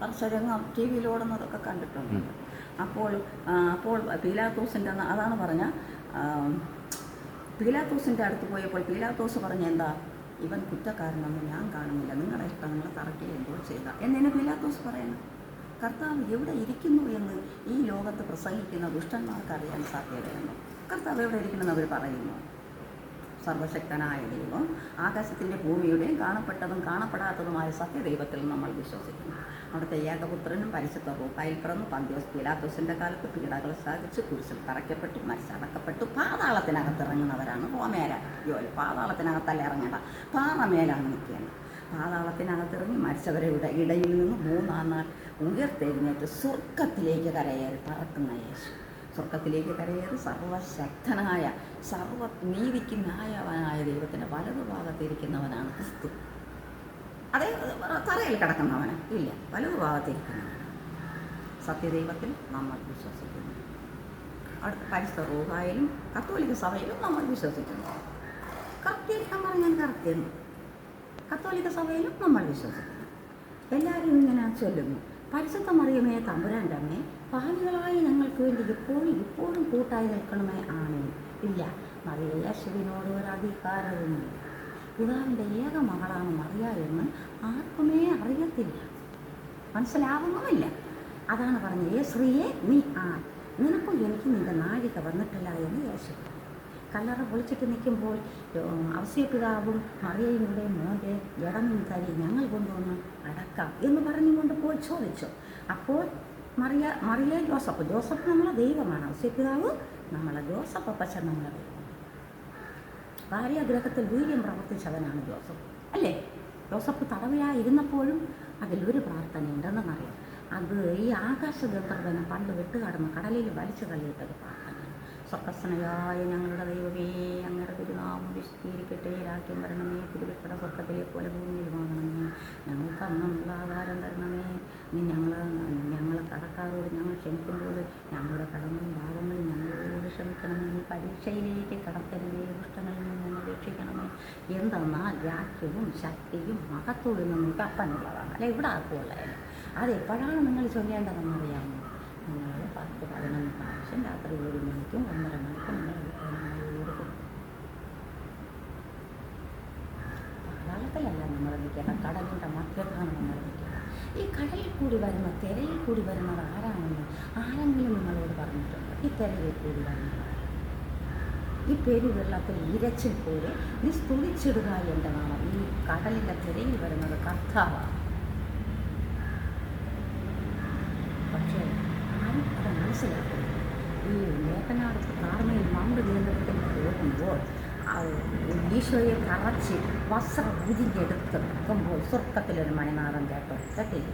പർശരംഗം T വിയിലൂടെ അതൊക്കെ കണ്ടിട്ടുണ്ട്. അപ്പോൾ അപ്പോൾ പീലാത്തോസിന്റെ അതാണ് പറഞ്ഞ പീലാത്തോസിന്റെ അടുത്ത് പോയപ്പോൾ പീലാത്തോസ് പറഞ്ഞ എന്താ ഇവൻ കുറ്റക്കാരനൊന്നും ഞാൻ കാണുന്നില്ല. നിങ്ങളുടെ ഇഷ്ടം നിങ്ങൾ തറക്കി എന്തോ ചെയ്ത. എന്നെ പീലാത്തോസ് പറയണം. കർത്താവ് എവിടെ ഇരിക്കുന്നു എന്ന് ഈ ലോകത്ത് പ്രസംഗിക്കുന്ന ദുഷ്ടന്മാർക്ക് അറിയാൻ സാധ്യതയുണ്ടോ? കർത്താവ് എവിടെ ഇരിക്കണമെന്ന് അവർ പറയുന്നു. സർവശക്തനായ ദൈവം ആകാശത്തിന്റെ ഭൂമിയുടെയും കാണപ്പെട്ടതും കാണപ്പെടാത്തതുമായ സത്യദൈവത്തിൽ നമ്മൾ വിശ്വസിക്കുന്നു. അവിടുത്തെ ഏകപുത്രനും പരിശുദ്ധ റൂപ്പായിൽ പിറന്നു പന്തിയോസ് പിലാത്തോസിന്റെ കാലത്ത് പീഡകൾ സാധിച്ച് കുരിശിൽ തറയ്ക്കപ്പെട്ടു മരിച്ചടക്കപ്പെട്ടു പാതാളത്തിനകത്ത് ഇറങ്ങുന്നവരാണ് റോമേര ജോലി. പാതാളത്തിനകത്തല്ല ഇറങ്ങേണ്ട. പാറമേലാണ് നിൽക്കേണ്ടത്. പാതാളത്തിനകത്തിറങ്ങി മരിച്ചവരെ ഇട ഇടയിൽ നിന്ന് മൂന്നാം നാൾ ഉയർത്തെഴുന്നേറ്റ് സ്വർഗത്തിലേക്ക് കരയേറി പറക്കുന്ന യേശു. സ്വർഗത്തിലേക്ക് കരയേറി സർവശക്തനായ സർവ നീതിക്ക് ദൈവത്തിന്റെ വലതുഭാഗത്തിരിക്കുന്നവനാണ് ക്രിസ്തു. അതേ തറയിൽ കിടക്കുന്നവന്. ഇല്ല വലതുഭാഗത്തിരിക്കുന്നവനാണ് സത്യദൈവത്തിൽ നമ്മൾ വിശ്വസിക്കുന്നു. അടുത്ത പരിസ്ഥ റൂഹായാലും കത്തോലിക്ക സഭയിലും നമ്മൾ വിശ്വസിക്കുന്നു. കറക്റ്റായിരിക്കാൻ പറഞ്ഞാൽ കറക്റ്റ് കത്തോലിക്ക സഭയിലും നമ്മൾ വിശ്വസിക്കുന്നു. എല്ലാവരും ഇങ്ങനെ ചൊല്ലുന്നു. പരിശുദ്ധ മറിയമേ തമ്പുരാന്റെ അമ്മേ പാലികളായ ഞങ്ങൾക്ക് വേണ്ടി ഇപ്പോഴും ഇപ്പോഴും കൂട്ടായി നിൽക്കണമേ ആണേ ഇല്ല മറിയ യേശുവിനോട് ഒരു അധികാരവുമില്ല. പിതാവിന്റെ ഏക മകളാണ് മറിയ എന്ന് ആർക്കുമേ അറിയത്തില്ല. മനസ്സിലാവുന്നുമില്ല. അതാണ് പറഞ്ഞത് ഏ ശ്രീയെ നീ ആ നിനക്കും എനിക്ക് നിന്റെ നാഴിക വന്നിട്ടില്ല എന്ന് യേശു കല്ലറ വിളിച്ചിട്ട് നിൽക്കുമ്പോൾ അവസ്യപിതാവും മറിയയുടെ മോന്റെ ജഡമും തരി ഞങ്ങൾ കൊണ്ടുവന്ന് അടക്കാം എന്ന് പറഞ്ഞുകൊണ്ട് പോയി ചോദിച്ചു. അപ്പോൾ മറിയ മറിയ ജോസഫ് ജോസഫ് നമ്മളെ ദൈവമാണ് അവസ്യപിതാവ് നമ്മളെ ജോസഫ് അപ്പച്ചൻ നമ്മളെ ദൈവം ഭാര്യാഗ്രഹത്തിൽ വീര്യം പ്രവർത്തിച്ചവനാണ് ജോസഫ് അല്ലേ? ജോസഫ് തടവിലായിരുന്നപ്പോഴും അതിലൊരു പ്രാർത്ഥനയുണ്ടെന്നറിയാം അത് ഈ ആകാശഗന്ധർവനെ പണ്ട് വിട്ടുകടന്ന് കടലിൽ വലിച്ചു തള്ളിയിട്ടൊരു പ്രാർത്ഥനയാണ് സ്വർഗസ്സനയായ ഞങ്ങളുടെ ദൈവമേ അങ്ങയുടെ തിരുനാമം വിശദീകരിക്കട്ടെ രാജ്യം വരണമേ തിരുവിക്കട സ്വർഗത്തിലെ പോലെ ഭൂമിയിൽ വാങ്ങണമേ. ഞങ്ങൾക്ക് അന്നുള്ള ആധാരം തരണമേ. നീ ഞങ്ങൾ ഞങ്ങൾ കടക്കാരോട് ഞങ്ങൾ ക്ഷമിക്കുമ്പോൾ ഞങ്ങളുടെ കടങ്ങളും ഭാവങ്ങളും ഞങ്ങളോട് ക്ഷമിക്കണമേ. നീ പരീക്ഷയിലേക്ക് കടത്തരുമേ ദുഷ്ടങ്ങളിൽ നിന്ന് ഞങ്ങൾ രക്ഷിക്കണമേ. എന്തെന്നാൽ രാജ്യവും ശക്തിയും മഹത്വവും നമുക്ക് അപ്പനുള്ളതാണ് അല്ലെ ഇവിടെ ആക്കുള്ളതല്ല അതെപ്പോഴാണ് നിങ്ങൾ ചൊല്ലേണ്ടതെന്ന് അറിയാമോ? നിങ്ങൾ പത്ത് പതിനൊന്ന് പ്രാവശ്യം രാത്രി ഒരു മണിക്കും ഒന്നര മണിക്കും നിങ്ങൾ കൊടുക്കും. പാതാളത്തിലല്ല നമ്മൾ നിൽക്കേണ്ട കടലിന്റെ മധ്യത്താണ് നമ്മൾ നിൽക്കേണ്ടത്. ഈ കടലിൽ കൂടി വരുന്ന തിരയിൽ കൂടി വരുന്നത് ആരാണെന്ന് ആരെങ്കിലും നിങ്ങളോട് പറഞ്ഞിട്ടുണ്ട്? ഈ തിരയിൽ കൂടി വരുന്നത്? ഈ പെരുവെള്ളത്തിൽ ഇരച്ചിൽ പോലെ നീ സ്തുതിച്ചിടുക നാമം ഈ കടലിന്റെ തിരയിൽ വരുന്നത് കർത്താവാണ്. പക്ഷേ അത് മനസ്സിലാക്കില്ല ഈ മേഘനാട് കാർമയിൽ മൗണ്ട് നിയന്ത്രണത്തിൽ പോകുമ്പോൾ ഈശോയെ കറച്ച് വസ്ത്രം ഉരിഞ്ഞെടുത്ത് വെക്കുമ്പോൾ സ്വർഗത്തിലൊരു മണിനാഥം കേട്ടോ കേട്ടില്ല?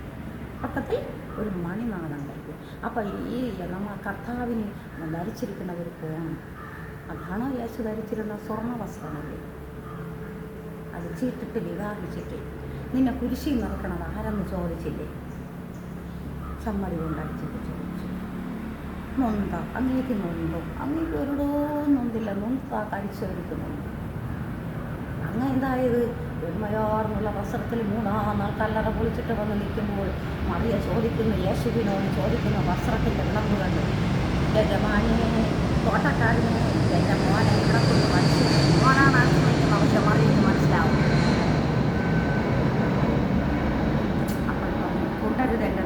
പക്കത്തിൽ ഒരു മണിനാഥം കേട്ടു. അപ്പം ഈ നമ്മൾ കർത്താവിന് ധരിച്ചിരിക്കുന്ന ഒരു കോണം അതാണോ യേശു ധരിച്ചിരുന്ന സ്വർണ വസ്ത്രമല്ലേ? അത് ചീട്ടിട്ട് വിവാഹിച്ചിട്ട് നിന്നെ കുരിശി നിറക്കണത് ആരെന്ന് ചോദിച്ചില്ലേ? ചമ്മടി കൊണ്ടടിച്ചിട്ട് ചോദിച്ചു നൊന്ത? അങ്ങേക്ക് നൊന്തോ. അങ്ങേക്ക് ഒരിടോ നൊന്തില്ല. നൊന്ത കഴിച്ചൊരുക്കുന്നുണ്ട് അങ്ങ് എന്തായത്? വെണ്മയാർന്നുള്ള വസ്ത്രത്തിൽ മൂന്നാം നാൾ കല്ലറ പൊളിച്ചിട്ട് വന്ന് നിൽക്കുമ്പോൾ മറിയ ചോദിക്കുന്ന യേശുവിനോട് ചോദിക്കുന്ന വസ്ത്രത്തിന്റെ വിളമ്പ് കണ്ട്? യജമാനെ തോട്ടക്കാരനെ എന്റെ മോനെ ഇവിടെ കൊണ്ട് മനുഷ്യൻ മോനാണ് ആശ്രയിക്കുന്ന പക്ഷെ മറിയെന്ന് മനസ്സിലാവും അപ്പോൾ കൊണ്ടരുത് എന്റെ